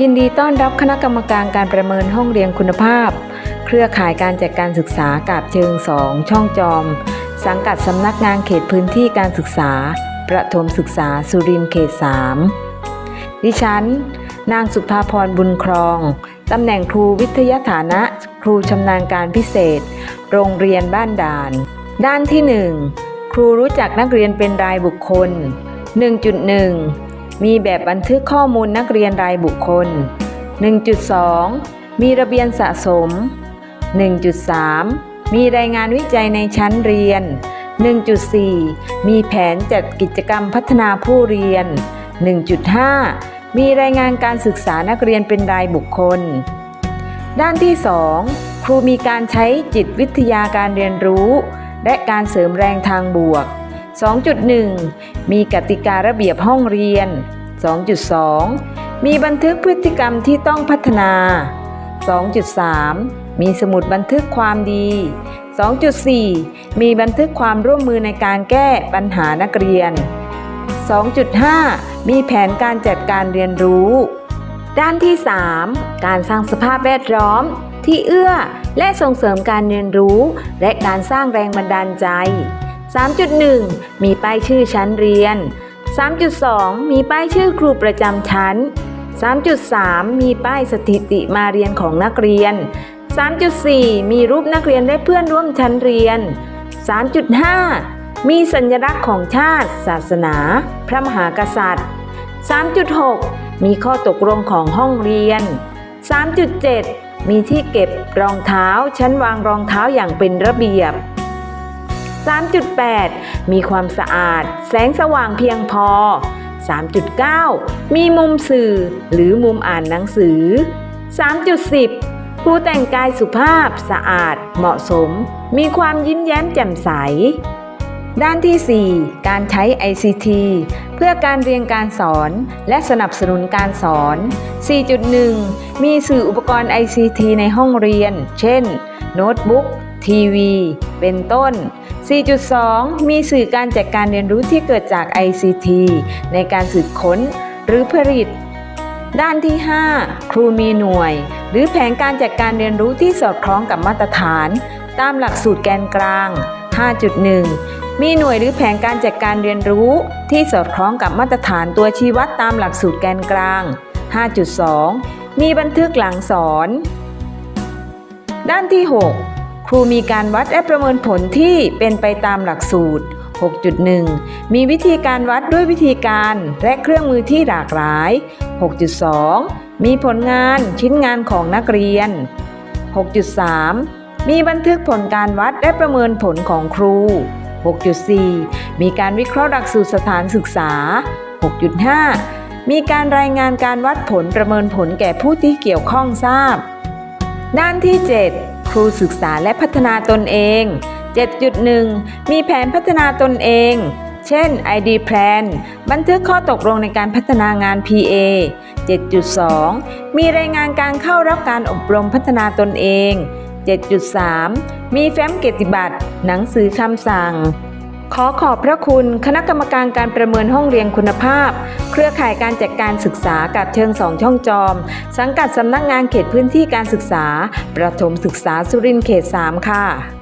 ยินดีต้อนรับคณะกรรมการการประเมินห้องเรียนคุณภาพ เครือข่ายการจัดการศึกษากาบเชิงสองช่องจอม สังกัดสำนักงานเขตพื้นที่การศึกษา ประถมศึกษาสุรินทร์เขต 3 ดิฉัน นางสุภาพรบุญครองตำแหน่งครูวิทยาฐานะ ครูชำนาญการพิเศษ โรงเรียนบ้านด่าน ด้านที่ 1 ครูรู้จักนักเรียนเป็นรายบุคคล 1.1 มีแบบบันทึกข้อมูลนักเรียนรายบุคคล 1.2 มีระเบียนสะสม 1.3 มีรายงานวิจัยในชั้นเรียน 1.4 มีแผนจัดกิจกรรมพัฒนาผู้เรียน 1.5 มีรายงานการศึกษานักเรียนเป็นรายบุคคล ด้านที่ 2 ครูมีการใช้จิตวิทยาการเรียนรู้ และการเสริมแรงทางบวก 2.1 มีกติการะเบียบห้องเรียน 2.2 มีบันทึกพฤติกรรมที่ต้องพัฒนา 2.3 มีสมุดบันทึกความดี 2.4 มีบันทึกความร่วมมือในการแก้ปัญหานักเรียน 2.5 มีแผนการจัดการเรียนรู้ ด้านที่ 3 การสร้างสภาพแวดล้อมที่เอื้อและส่งเสริมการเรียนรู้ และการสร้างแรงบันดาลใจ 3.1 มีป้ายชื่อชั้นเรียน 3.2 มีป้ายชื่อครูประจำชั้น 3.3 มีป้ายสถิติมาเรียนของนักเรียน 3.4 มีรูปนักเรียนและเพื่อนร่วมชั้นเรียน 3.5 มีสัญลักษณ์ของชาติ ศาสนา พระมหากษัตริย์ 3.6 มีข้อตกลงของห้องเรียน 3.7 มีที่เก็บรองเท้า ชั้นวางรองเท้าอย่างเป็นระเบียบ 3.8 มีความสะอาด แสงสว่างเพียงพอ 3.9 มีมุมสื่อหรือมุมอ่านหนังสือ 3.10 ผู้แต่งกายสุภาพสะอาด เหมาะสม มีความยิ้มแย้มแจ่มใส ด้านที่ 4 การใช้ ICT เพื่อการเรียนการสอนและสนับสนุนการสอน 4.1 มีสื่ออุปกรณ์ ICT ในห้องเรียน เช่น โน้ตบุ๊ก ทีวี เป็นต้น 4.2 มีสื่อการจัดการเรียนรู้ที่เกิดจาก ICT ในการสืบค้นหรือผลิต ด้านที่ 5 ครูมีหน่วย หรือแผนการจัดการเรียนรู้ที่สอดคล้องกับมาตรฐาน ตามหลักสูตรแกนกลาง 5.1มีหน่วยหรือแผนการจัดการเรียนรู้ที่สอดคล้องกับมาตรฐานตัวชี้วัดตามหลักสูตรแกนกลาง 5.2 มีบันทึกหลังสอน ด้านที่ 6 ครูมีการวัดและประเมินผลที่เป็นไปตามหลักสูตร 6.1 มีวิธีการวัดด้วยวิธีการและเครื่องมือที่หลากหลาย 6.2 มีผลงานชิ้นงานของนักเรียน 6.3 มีบันทึกผลการวัดและประเมินผลของครู 6.4 มีการวิเคราะห์หลักสูตรสถานศึกษา 6.5 มีการรายงานการวัดผลประเมินผลแก่ผู้ที่เกี่ยวข้องทราบ ด้านที่ 7 รูศึกษาและพัฒนาตนเอง 7.1 มีแผนพัฒนาตนเอง เช่น ID Plan บันทึกข้อตกลงในการพัฒนางาน PA 7.2 มีรายงานการเข้ารับการอบรมพัฒนาตนเอง 7.3 มีแฟ้มเกียรติบัตร หนังสือคำสั่ง ขอขอบพระคุณคณะกรรมการการประเมินห้องเรียนคุณภาพ เครือข่ายการจัดการศึกษากับเชิงสองช่องจอม สังกัดสำนักงานเขตพื้นที่การศึกษา ประถมศึกษาสุรินทร์เขต 3 ค่ะ